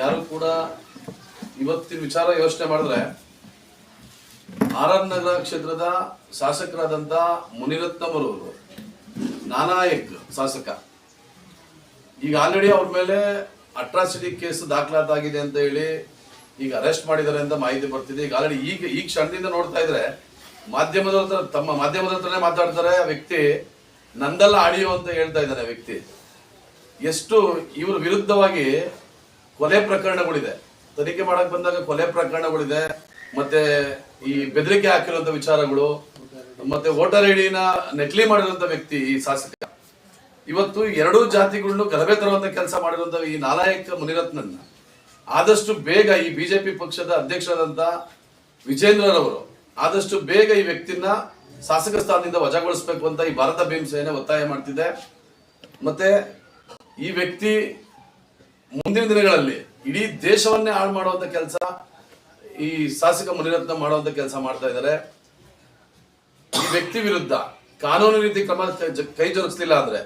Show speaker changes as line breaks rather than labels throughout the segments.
ಯಾರು ಕೂಡ ಇವತ್ತಿನ ವಿಚಾರ ಯೋಚನೆ ಮಾಡಿದ್ರೆ ಆರ್ ಆರ್ ನಗರ ಕ್ಷೇತ್ರದ ಶಾಸಕರಾದಂತ ಮುನಿರತ್ನಮರವರು ನಾನಾಯಕ್ ಶಾಸಕ, ಈಗ ಆಲ್ರೆಡಿ ಅವ್ರ ಮೇಲೆ ಅಟ್ರಾಸಿಟಿ ಕೇಸ್ ದಾಖಲಾತಾಗಿದೆ ಅಂತ ಹೇಳಿ ಈಗ ಅರೆಸ್ಟ್ ಮಾಡಿದ್ದಾರೆ ಅಂತ ಮಾಹಿತಿ ಬರ್ತಿದೆ. ಈಗ ಆಲ್ರೆಡಿ ಈಗ ಈ ಕ್ಷಣದಿಂದ ನೋಡ್ತಾ ಇದ್ರೆ ಮಾಧ್ಯಮದ ಹತ್ರ ತಮ್ಮ ಮಾಧ್ಯಮದ ಹತ್ರನೇ ಮಾತಾಡ್ತಾರೆ ಆ ವ್ಯಕ್ತಿ. ನಂದಲ್ಲ ಆಡಿಯೋ ಅಂತ ಹೇಳ್ತಾ ಇದ್ದಾರೆ ವ್ಯಕ್ತಿ. ಎಷ್ಟು ಇವ್ರ ವಿರುದ್ಧವಾಗಿ ಕೊಲೆ ಪ್ರಕರಣಗಳಿದೆ. ತನಿಖೆ ಮಾಡಕ್ ಬಂದಾಗ ಕೊಲೆ ಪ್ರಕರಣಗಳಿದೆ. ಮತ್ತೆ ಈ ಬೆದರಿಕೆ ಹಾಕಿರುವಂತ ವಿಚಾರಗಳು, ಮತ್ತೆ ವೋಟರ್ ಐಡಿನ ನಕಲಿ ಮಾಡಿರುವಂತ ವ್ಯಕ್ತಿ ಈ ಶಾಸಕ. ಇವತ್ತು ಎರಡೂ ಜಾತಿಗಳನ್ನು ಗಲಭೆ ತರುವಂತ ಕೆಲಸ ಮಾಡಿರುವಂತ ಈ ನಾಲಾಯಕ ಮುನಿರತ್ನನ್ನ ಆದಷ್ಟು ಬೇಗ ಈ ಬಿಜೆಪಿ ಪಕ್ಷದ ಅಧ್ಯಕ್ಷರಾದಂತ ವಿಜೇಂದ್ರರವರು ಆದಷ್ಟು ಬೇಗ ಈ ವ್ಯಕ್ತಿನ ಶಾಸಕ ಸ್ಥಾನದಿಂದ ವಜಾಗೊಳಿಸಬೇಕು ಅಂತ ಈ ಭಾರತ ಭೀಮಸೇನೆ ಒತ್ತಾಯ ಮಾಡ್ತಿದೆ. ಮತ್ತೆ ಈ ವ್ಯಕ್ತಿ ಮುಂದಿನ ದಿನಗಳಲ್ಲಿ ಇಡೀ ದೇಶವನ್ನೇ ಹಾಳು ಮಾಡುವಂತ ಕೆಲಸ ಈ ಶಾಸಕ ಮುನಿರತ್ನ ಮಾಡುವಂತ ಕೆಲಸ ಮಾಡ್ತಾ ಇದ್ದಾರೆ. ಈ ವ್ಯಕ್ತಿ ವಿರುದ್ಧ ಕಾನೂನು ರೀತಿ ಕ್ರಮ ಕೈ- ಜರುಗಿಸ್ಲಿಲ್ಲ ಅಂದ್ರೆ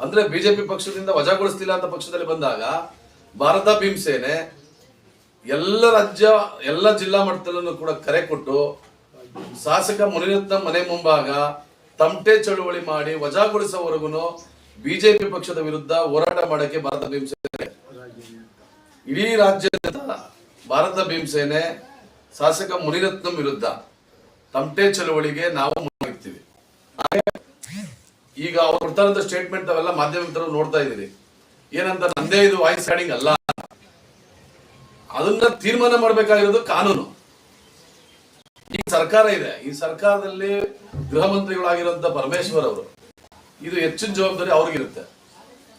ಅಂದ್ರೆ ಬಿಜೆಪಿ ಪಕ್ಷದಿಂದ ವಜಾಗೊಳಿಸ್ತಿಲ್ಲ ಅಂತ ಪಕ್ಷದಲ್ಲಿ ಬಂದಾಗ ಭಾರತ ಭೀಮಸೇನೆ ಎಲ್ಲ ರಾಜ್ಯ, ಎಲ್ಲ ಜಿಲ್ಲಾ ಮಟ್ಟದಲ್ಲೂ ಕೂಡ ಕರೆ ಕೊಟ್ಟು ಶಾಸಕ ಮುನಿರತ್ನ ಮನೆ ಮುಂಭಾಗ ತಮಟೆ ಚಳುವಳಿ ಮಾಡಿ ವಜಾಗೊಳಿಸೋವರೆಗೂ ಬಿಜೆಪಿ ಪಕ್ಷದ ವಿರುದ್ಧ ಹೋರಾಟ ಮಾಡಕ್ಕೆ ಭಾರತ ಭೀಮಸೇನೆ ಇಡೀ ರಾಜ್ಯದ ಭಾರತ ಭೀಮಸೇನೆ ಶಾಸಕ ಮುನಿರತ್ನಂ ವಿರುದ್ಧ ತಮಟೆ ಚಳವಳಿಗೆ ನಾವು ಮುಂದಾಗ್ತೀವಿ. ಈಗ ಅವ್ರು ಕೊಡ್ತಾರಂತ ಸ್ಟೇಟ್ಮೆಂಟ್ ಅವೆಲ್ಲ ಮಾಧ್ಯಮದವರು ನೋಡ್ತಾ ಇದೀರಿ ಏನಂತ ನಂದೇ ಇದು ವಾಯ್ಸ್ ರೆಕಾರ್ಡಿಂಗ್ ಅಲ್ಲ. ಅದನ್ನ ತೀರ್ಮಾನ ಮಾಡಬೇಕಾಗಿರೋದು ಕಾನೂನು. ಈ ಸರ್ಕಾರ ಇದೆ. ಈ ಸರ್ಕಾರದಲ್ಲಿ ಗೃಹ ಮಂತ್ರಿಗಳಾಗಿರುವಂತ ಪರಮೇಶ್ವರ್ ಅವರು, ಇದು ಹೆಚ್ಚಿನ ಜವಾಬ್ದಾರಿ ಅವ್ರಿಗಿರುತ್ತೆ.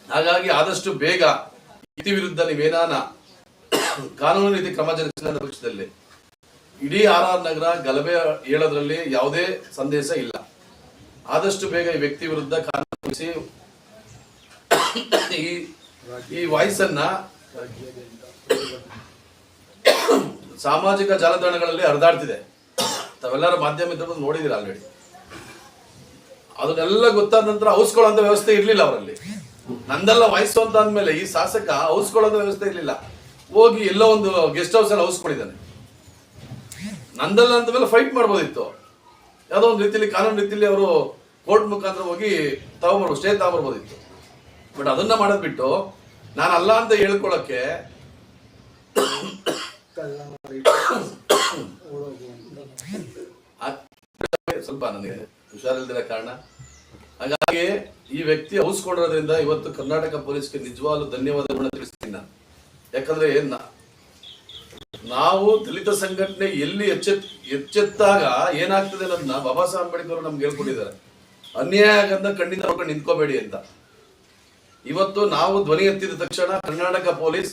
ಹಾಗಾಗಿ ಆದಷ್ಟು ಬೇಗ ಇತಿ ವಿರುದ್ಧ ನೀವೇನಾನ ಕಾನೂನು ರೀತಿ ಕ್ರಮ ಜರುಗಿಸಿದ ಪಕ್ಷದಲ್ಲಿ, ಇಡೀ ಆರ್ ಆರ್ ನಗರ ಗಲಭೆ ಹೇಳೋದ್ರಲ್ಲಿ ಯಾವುದೇ ಸಂದೇಶ ಇಲ್ಲ. ಆದಷ್ಟು ಬೇಗ ಈ ವ್ಯಕ್ತಿ ವಿರುದ್ಧ ಕಾನೂನು ಈ ವಾಯ್ಸ್ ಅನ್ನ ಸಾಮಾಜಿಕ ಜಾಲತಾಣಗಳಲ್ಲಿ ಹರಿದಾಡ್ತಿದೆ. ತಾವೆಲ್ಲರ ಮಾಧ್ಯಮ ನೋಡಿದಿರ ಆಲ್ರೆಡಿ ಅದನ್ನೆಲ್ಲ ಗೊತ್ತಾದ ನಂತರ ಔಸ್ಕೊಳ್ಳೋಂತ ವ್ಯವಸ್ಥೆ ಇರ್ಲಿಲ್ಲ ಅವರಲ್ಲಿ. ನಂದೆಲ್ಲ ವಯಸ್ಸು ಅಂತ ಅಂದ್ಮೇಲೆ ಈ ಶಾಸಕ ಔಸ್ಕೊಳ್ಳೋಂತ ವ್ಯವಸ್ಥೆ ಇರ್ಲಿಲ್ಲ. ಹೋಗಿ ಎಲ್ಲೋ ಒಂದು ಗೆಸ್ಟ್ ಹೌಸ್ ಅಲ್ಲಿ ಔಸ್ಕೊಂಡಿದ್ದಾನೆ ನಂದಲ್ಲ ಅಂತ ಮೇಲೆ ಫೈಟ್ ಮಾಡ್ಬೋದಿತ್ತು. ಯಾವುದೋ ಒಂದು ರೀತಿಯಲ್ಲಿ ಕಾನೂನು ರೀತಿಯಲ್ಲಿ ಅವರು ಕೋರ್ಟ್ ಮುಖಾಂತರ ಹೋಗಿ ತಗೊಂಡ್ಬರ್ಬೋದು ಸ್ಟೇ ತಗೊಂಬರ್ಬೋದಿತ್ತು ಬಟ್ ಅದನ್ನ ಮಾಡೋದ್ ಬಿಟ್ಟು ನಾನು ಅಲ್ಲ ಅಂತ ಹೇಳ್ಕೊಳಕ್ಕೆ ಸ್ವಲ್ಪ ನನಗೆ ಹುಷಾರಿಲ್ದಿರೋ ಕಾರಣ. ಹಾಗಾಗಿ ಈ ವ್ಯಕ್ತಿ ಹೌಸ್ಕೊಂಡಿರೋದ್ರಿಂದ ಇವತ್ತು ಕರ್ನಾಟಕ ಪೊಲೀಸ್ಗೆ ನಿಜವಾಗ್ಲೂ ಧನ್ಯವಾದಗಳನ್ನ ತಿಳಿಸ್ತೀನಿ ನಾನು. ಯಾಕಂದ್ರೆ ನಾವು ದಲಿತ ಸಂಘಟನೆ ಎಲ್ಲಿ ಎಚ್ಚೆತ್, ಎಚ್ಚೆತ್ತಾಗ ಏನಾಗ್ತದೆ ಅನ್ನೋದನ್ನ ಬಾಬಾ ಸಾಹೇಬ್ ಅಂಬೇಡ್ಕರ್ ನಮ್ಗೆ ಹೇಳ್ಕೊಂಡಿದ್ದಾರೆ ಅನ್ಯಾಯ ಆಗಂದ ಕಣ್ಣಿಂದ ನೋಡ್ಕೊಂಡು ನಿಂತ್ಕೋಬೇಡಿ ಅಂತ. ಇವತ್ತು ನಾವು ಧ್ವನಿ ಎತ್ತಿದ ತಕ್ಷಣ ಕರ್ನಾಟಕ ಪೊಲೀಸ್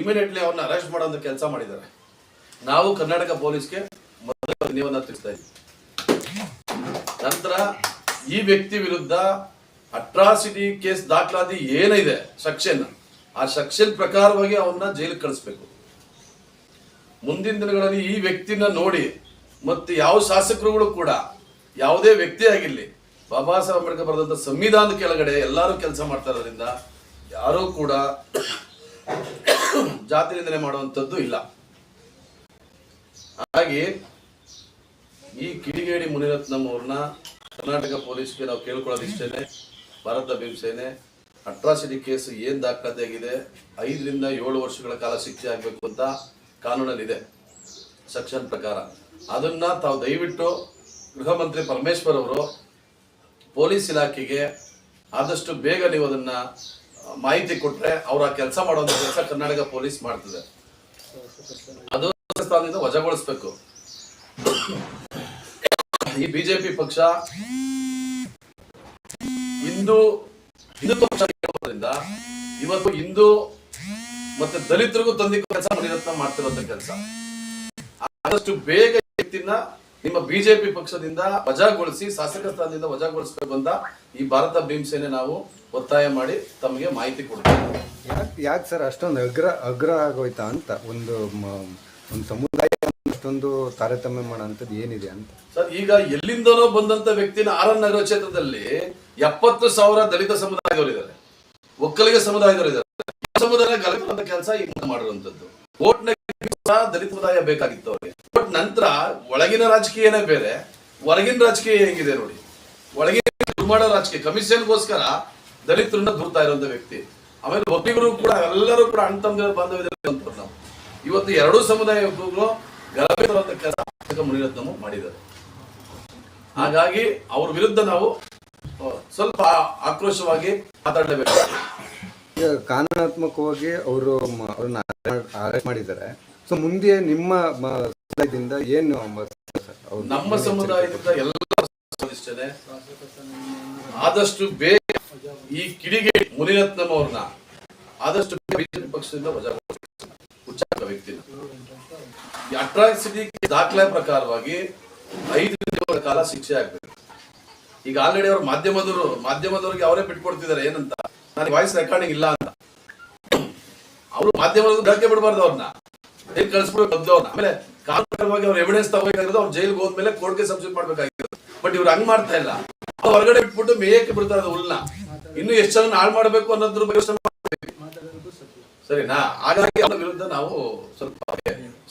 ಇಮಿಡಿಯೇಟ್ಲಿ ಅವ್ರನ್ನ ಅರೆಸ್ಟ್ ಮಾಡೋ ಕೆಲಸ ಮಾಡಿದ್ದಾರೆ. ನಾವು ಕರ್ನಾಟಕ ಪೊಲೀಸ್ಗೆ ಮೊದಲ ಧನ್ಯವಾದ ತಿಳಿಸ್ತಾ ಇದ್ದೀವಿ. ನಂತರ ಈ ವ್ಯಕ್ತಿ ವಿರುದ್ಧ ಅಟ್ರಾಸಿಟಿ ಕೇಸ್ ದಾಖಲಾತಿ ಏನಿದೆ, ಸೆಕ್ಷನ್, ಆ ಸೆಕ್ಷನ್ ಪ್ರಕಾರವಾಗಿ ಅವನ್ನ ಜೈಲಿಗೆ ಕಳಿಸ್ಬೇಕು. ಮುಂದಿನ ದಿನಗಳಲ್ಲಿ ಈ ವ್ಯಕ್ತಿನ ನೋಡಿ, ಮತ್ತೆ ಯಾವ ಶಾಸಕರುಗಳು ಕೂಡ ಯಾವುದೇ ವ್ಯಕ್ತಿ ಆಗಿರಲಿ, ಬಾಬಾ ಸಾಹೇಬ್ ಅಂಬೇಡ್ಕರ್ ಬರೆದಂತ ಸಂವಿಧಾನದ ಕೆಳಗಡೆ ಎಲ್ಲರೂ ಕೆಲಸ ಮಾಡ್ತಾ ಇರೋದ್ರಿಂದ ಯಾರೂ ಕೂಡ ಜಾತಿ ನಿಂದನೆ ಮಾಡುವಂಥದ್ದು ಇಲ್ಲ. ಹಾಗಾಗಿ ಈ ಕಿಡಿಗೇಡಿ ಮುನಿರತ್ನಂ ಅವ್ರನ್ನ ಕರ್ನಾಟಕ ಪೊಲೀಸ್ಗೆ ನಾವು ಕೇಳ್ಕೊಳ್ಳೋದು ಇಷ್ಟೇನೆ. ಭಾರತ ಭೀಮಸೇನೆ, ಅಟ್ರಾಸಿಟಿ ಕೇಸ್ ಏನ್ ದಾಖಲಾತಿ ಆಗಿದೆ, ಐದರಿಂದ ಏಳು ವರ್ಷಗಳ ಕಾಲ ಶಿಕ್ಷೆ ಆಗಬೇಕು ಅಂತ ಕಾನೂನಲ್ಲಿದೆ, ಸೆಕ್ಷನ್ ಪ್ರಕಾರ. ಅದನ್ನ ತಾವು ದಯವಿಟ್ಟು ಗೃಹ ಮಂತ್ರಿ ಪರಮೇಶ್ವರ್ ಅವರು ಪೊಲೀಸ್ ಇಲಾಖೆಗೆ ಆದಷ್ಟು ಬೇಗ ನೀವು ಅದನ್ನ ಮಾಹಿತಿ ಕೊಟ್ರೆ ಅವ್ರ ಕೆಲಸ ಮಾಡುವಂತ ಕೆಲಸ ಕರ್ನಾಟಕ ಪೊಲೀಸ್ ಮಾಡ್ತದೆ. ಅದು ಸ್ಥಾನದಿಂದ ವಜಾಗೊಳಿಸ್ಬೇಕು. ಈ ಬಿಜೆಪಿ ಪಕ್ಷ ಹಿಂದೂ ಹಿಂದುತ್ವ ಪಕ್ಷ ಇವತ್ತು ಹಿಂದೂ ಮತ್ತೆ ದಲಿತರಿಗೂ ತಂದಿ ಕೆಲಸ ಮುನಿರತ್ನ ಮಾಡ್ತಿರೋಂಥ ಕೆಲಸ. ಆದಷ್ಟು ಬೇಗ ನಿಮ್ಮ ಬಿಜೆಪಿ ಪಕ್ಷದಿಂದ ವಜಾಗೊಳಿಸಿ, ಶಾಸಕ ಸ್ಥಾನದಿಂದ ವಜಾಗೊಳಿಸಬೇಕು ಅಂತ ಈ ಭಾರತ ಭೀಮಸೇನೆ ನಾವು ಒತ್ತಾಯ ಮಾಡಿ ತಮಗೆ ಮಾಹಿತಿ ಕೊಡ್ತೇವೆ.
ಯಾಕೆ ಯಾಕೆ ಸರ್ ಅಷ್ಟೊಂದು ಅಗ್ರ ಅಗ್ರ ಆಗೋಯ್ತಾ ಅಂತ ಒಂದು ಒಂದು ಅಷ್ಟೊಂದು ತಾರತಮ್ಯ ಮಾಡೋಂಥದ್ದು ಏನಿದೆ ಅಂತ?
ಸರ್, ಈಗ ಎಲ್ಲಿಂದಲೋ ಬಂದಂತ ವ್ಯಕ್ತಿನ ಎನ್ ನಗರ ಕ್ಷೇತ್ರದಲ್ಲಿ ಎಪ್ಪತ್ತು ಸಾವಿರ ದಲಿತ ಸಮುದಾಯದವರಿದ್ದಾರೆ ಒಕ್ಕಲಿಗ ಸಮುದಾಯದವರಿದ್ದಾರೆ ಸಮುದಾಯ ಗಲಭೆ ಕೆಲಸ ಈಗ ಮಾಡಿರುವಂತದ್ದು. ಓಟ್ನ ದಲಿತ ಸಮುದಾಯ ಬೇಕಾಗಿತ್ತು ಅವ್ರಿಗೆ. ಬಟ್ ನಂತರ ಒಳಗಿನ ರಾಜಕೀಯನೇ ಬೇರೆ, ಹೊರಗಿನ ರಾಜಕೀಯ ಹೆಂಗಿದೆ ನೋಡಿ. ಒಳಗಿನ ಮಾಡೋ ರಾಜಕೀಯ, ಕಮಿಷನ್ಗೋಸ್ಕರ ದಲಿತರನ್ನ ದೂರ್ತಾ ಇರುವಂತ ವ್ಯಕ್ತಿ. ಆಮೇಲೆ ಒಬ್ಬರಿಗರು ಕೂಡ, ಎಲ್ಲರೂ ಕೂಡ ಅಣ್ಣ ತಮ್ಮ ಬಾಂಧವ್ಯ ಇವತ್ತು ಎರಡೂ ಸಮುದಾಯಗಳು ಗಲಭೆ ತರುವಂತ ಕೆಲಸ ಮುನಿರತ್ನಮ್ಮ ಮಾಡಿದ್ದಾರೆ. ಹಾಗಾಗಿ ಅವ್ರ ವಿರುದ್ಧ ನಾವು ಸ್ವಲ್ಪ ಆಕ್ರೋಶವಾಗಿ ಮಾತಾಡಲೇಬೇಕು
ಈಗ ಕಾನೂನಾತ್ಮಕವಾಗಿ ಅವರು ಅವ್ರನ್ನ ಅರೆಸ್ಟ್ ಮಾಡಿದ್ದಾರೆ. ಸೊ ಮುಂದೆ ನಿಮ್ಮ ಸಮುದಾಯದಿಂದ ಏನು
ನಮ್ಮ ಸಮುದಾಯದಿಂದ ಎಲ್ಲ ಆದಷ್ಟು ಬೇಗ ಈ ಕಿಡಿಗೆ ಮುನಿರತ್ನಂ ಅವ್ರನ್ನ ಆದಷ್ಟು ಬಿಜೆಪಿ ಪಕ್ಷದಿಂದ. ಅಟ್ರಾಸಿಟಿ ದಾಖಲೆ ಪ್ರಕಾರವಾಗಿ ಐದು ದಿನಗಳ ಕಾಲ ಶಿಕ್ಷೆ ಆಗ್ಬೇಕು. ಈಗ ಆಲ್ರೆಡಿ ಅವರು ಮಾಧ್ಯಮದವರು, ಮಾಧ್ಯಮದವ್ರಿಗೆ ಅವರೇ ಬಿಟ್ಕೊಡ್ತಿದ್ದಾರೆ, ಏನಂತ? ನನಗೆ ವಾಯ್ಸ್ ರೆಕಾರ್ಡಿಂಗ್ ಇಲ್ಲ ಅಂತ. ಅವರು ಮಾಧ್ಯಮದವ್ರು ಧಕ್ಕೆ ಬಿಡಬಾರ್ದು ಅವ್ರನ್ನ. ಏನ್ ಕಳಿಸ್ಬಿಡ್ಬೇಕು ಮೊದ್ಲು ಅವ್ರನ್ನ. ಆಮೇಲೆ ಕಾನೂನುಪರವಾಗಿ ಅವ್ರ ಎವಿಡೆನ್ಸ್ ತಗೋಬೇಕಾಗಿರೋದು ಅವ್ರು ಜೈಲ್ಗೆ ಹೋದ್ಮೇಲೆ ಕೋರ್ಟ್ಗೆ ಸಬ್ಮಿಟ್ ಮಾಡ್ಬೇಕಾಗಿರೋದು. ಬಟ್ ಇವ್ರು ಹಂಗ್ ಮಾಡ್ತಾ ಇಲ್ಲ. ಹೊರಗಡೆ ಬಿಟ್ಬಿಟ್ಟು ಮೇಯಕ್ಕೆ ಅದು ಹುಲ್ನ ಇನ್ನು ಎಷ್ಟು ಜನ ಹಾಳು ಮಾಡ್ಬೇಕು ಅನ್ನೋದ್ರ ಬಗ್ಗೆ. ಸರಿನಾ? ಹಾಗಾಗಿ ಅವ್ರ ವಿರುದ್ಧ ನಾವು ಸ್ವಲ್ಪ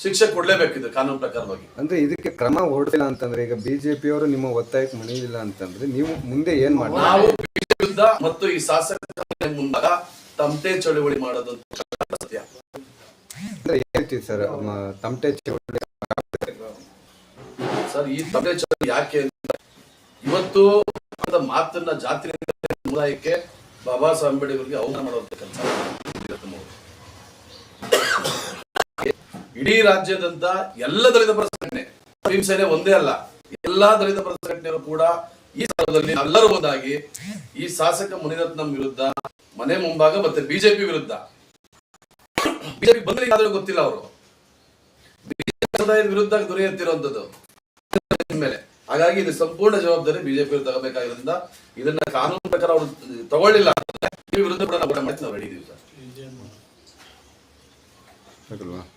ಶಿಕ್ಷೆ ಕೊಡ್ಲೇಬೇಕಿದೆ ಕಾನೂನು ಪ್ರಕಾರವಾಗಿ.
ಅಂದ್ರೆ ಇದಕ್ಕೆ ಕ್ರಮ ಹೊರಡಿಲ್ಲ ಅಂತಂದ್ರೆ ಈಗ ಬಿಜೆಪಿ ಅವರು ನಿಮ್ಮ ಒತ್ತಾಯಕ್ಕೆ ಮಣಿಯಿಲ್ಲ ಅಂತಂದ್ರೆ ನೀವು ಮುಂದೆ ಏನ್ ಮಾಡಿ
ನಾವು ವಿರುದ್ಧ ಮತ್ತು ಈ ಶಾಸಕ ಮುಂದಾಗ ತಮಟೆ ಚಳುವಳಿ ಮಾಡೋದು ಸತ್ಯ.
ಹೇಳ್ತೀವಿ ಸರ್ ತಮಟೆ ಚಳುವಳಿ?
ಸರ್ ಈ ತಮಟೆ ಚಳುವಳಿ ಯಾಕೆ ಇವತ್ತು ಮಾತನ್ನ ಜಾತಿ ಸಮುದಾಯಕ್ಕೆ ಬಾಬಾ ಸಾಹೇಬ್ ಅಂಬೇಡ್ಕರ್ಗೆ ಅವಮಾನ ಮಾಡುವಂತ ಕೆಲಸ ಇಡೀ ರಾಜ್ಯದಂತ ಎಲ್ಲ ದಲಿತ ಪರ ಸಂಘಟನೆ ಒಂದೇ ಅಲ್ಲ, ಎಲ್ಲಾ ದಲಿತ ಪರ ಸಂಘಟನೆಗಳು ಕೂಡ ಈ ಸ್ಥಳದಲ್ಲಿ ಎಲ್ಲರೂ ಒಂದಾಗಿ ಈ ಶಾಸಕ ಮುನಿರತ್ನಂ ವಿರುದ್ಧ, ಮನೆ ಮುಂಭಾಗ ಮತ್ತೆ ಬಿಜೆಪಿ ವಿರುದ್ಧ. ಬಿಜೆಪಿ ಬಂದ್ರೆ ಗೊತ್ತಿಲ್ಲ ಅವರು. ವಿರುದ್ಧ ಧ್ವನಿ ಎತ್ತಿರುವಂತದ್ದು ಮೇಲೆ ಹಾಗಾಗಿ ಇದು ಸಂಪೂರ್ಣ ಜವಾಬ್ದಾರಿ ಬಿಜೆಪಿ ತಗೋಬೇಕಾಗಿರೋದ್ರಿಂದ ಇದನ್ನ ಕಾನೂನು ಪ್ರಕಾರ ಅವರು ತಗೊಳ್ಳಿಲ್ಲ ವಿರುದ್ಧ ಕೂಡ ನಾವು ಮಾಡಿದ್ದೀವಿ ಮಾಡ್ತೀವಿ ನಾವು ರೆಡಿ ಇದೀವಿ ಸರ್
ಆಗಲ್ವಾ